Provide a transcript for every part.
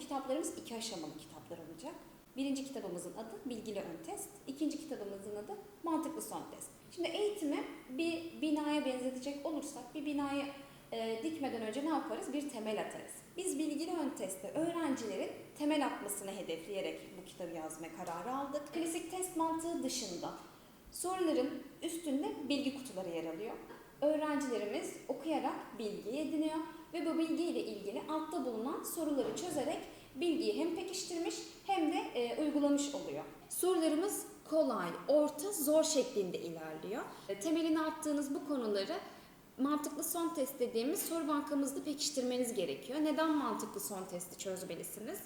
kitaplarımız iki aşamalı kitaplar olacak. Birinci kitabımızın adı Bilgili Ön Test. İkinci kitabımızın adı Mantıklı Son Test. Şimdi eğitimi bir binaya benzetecek olursak bir binayı e, dikmeden önce ne yaparız? Bir temel atarız. Biz Bilgili Ön Test'te öğrencilerin temel atmasını hedefleyerek bu kitabı yazma kararı aldık. Klasik test mantığı dışında soruların üstünde bilgi kutuları yer alıyor. Öğrencilerimiz okuyarak bilgi ediniyor ve bu bilgiyle ilgili altta bulunan soruları çözerek bilgiyi hem pekiştirmiş hem de e, uygulamış oluyor. Sorularımız kolay, orta, zor şeklinde ilerliyor. E, Temelini attığınız bu konuları mantıklı son test dediğimiz soru bankamızda pekiştirmeniz gerekiyor. Neden mantıklı son testi çözmelisiniz?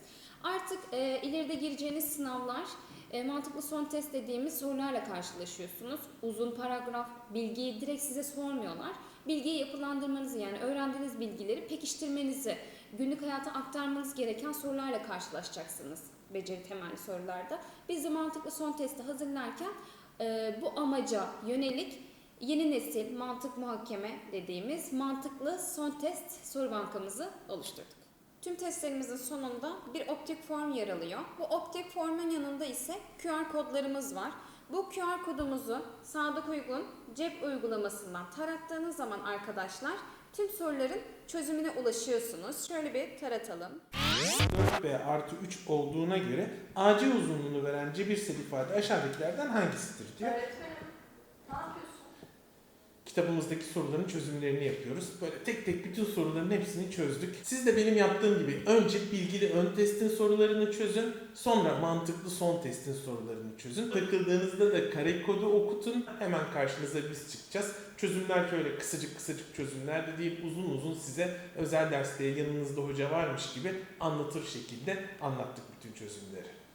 Artık e, ileride gireceğiniz sınavlar e, mantıklı son test dediğimiz sorularla karşılaşıyorsunuz. Uzun paragraf, bilgiyi direkt size sormuyorlar. Bilgiyi yapılandırmanızı yani öğrendiğiniz bilgileri pekiştirmenizi, günlük hayata aktarmanız gereken sorularla karşılaşacaksınız beceri temelli sorularda. Biz de mantıklı son testi hazırlarken e, bu amaca yönelik yeni nesil mantık muhakeme dediğimiz mantıklı son test soru bankamızı oluşturduk. Tüm testlerimizin sonunda bir optik form yer alıyor. Bu optik formun yanında ise QR kodlarımız var. Bu QR kodumuzu Sadık Uygun cep uygulamasından tarattığınız zaman arkadaşlar tüm soruların çözümüne ulaşıyorsunuz. Şöyle bir taratalım. 4B artı 3 olduğuna göre AC uzunluğunu veren cebirsel ifade aşağıdakilerden hangisidir diyor. Öğretmenim? Kitabımızdaki soruların çözümlerini yapıyoruz. Böyle tek tek bütün soruların hepsini çözdük. Siz de benim yaptığım gibi önce bilgili ön testin sorularını çözün. Sonra mantıklı son testin sorularını çözün. Takıldığınızda da kare kodu okutun. Hemen karşınıza biz çıkacağız. Çözümler şöyle kısacık kısacık çözümler de değil uzun uzun size özel derste yanınızda hoca varmış gibi anlatır şekilde anlattık bütün çözümleri.